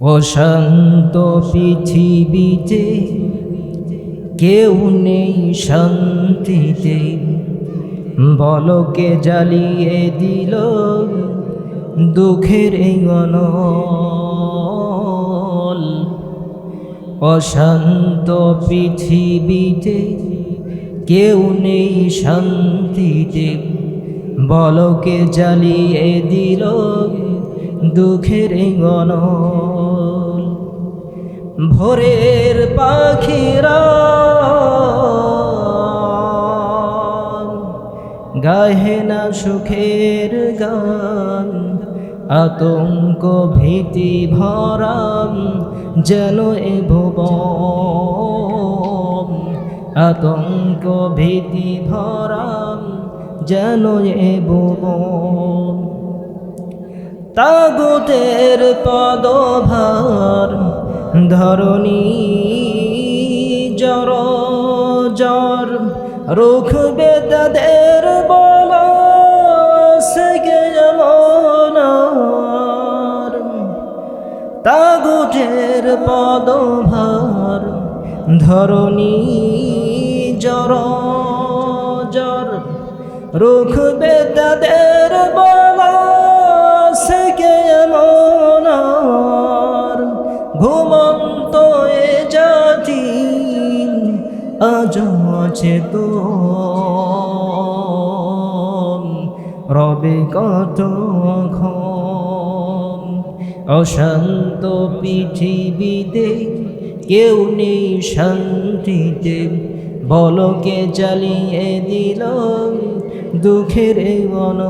অশান্ত পৃথিবীতে কেউ নেই শান্তিতে। বলকে জ্বালিয়ে দিল দুঃখের এই অনল। অশান্ত পৃথিবীতে কেউ নেই শান্তিতে। বলকে জ্বালিয়ে দিল দুঃখের অনল ভোরের পাখিরা গাহে না সুখের গান। আতঙ্ক ভীতি ভরাম যেন এ ভুবন। আতঙ্ক ভীতি ভরাম যেন এ ভুবন। তাগুতের পদভার ধরণী জর জর রুখবে তাদের বল তাগুতের পদভার ধরণী জর জর রুখবে তাদের ঘুমন্ত এ জাতি আজ তো। রবে কত অশান্ত পৃথিবীতে কেউ নেই শান্তিতে। বলকে জ্বালিয়ে দিল দুঃখের বন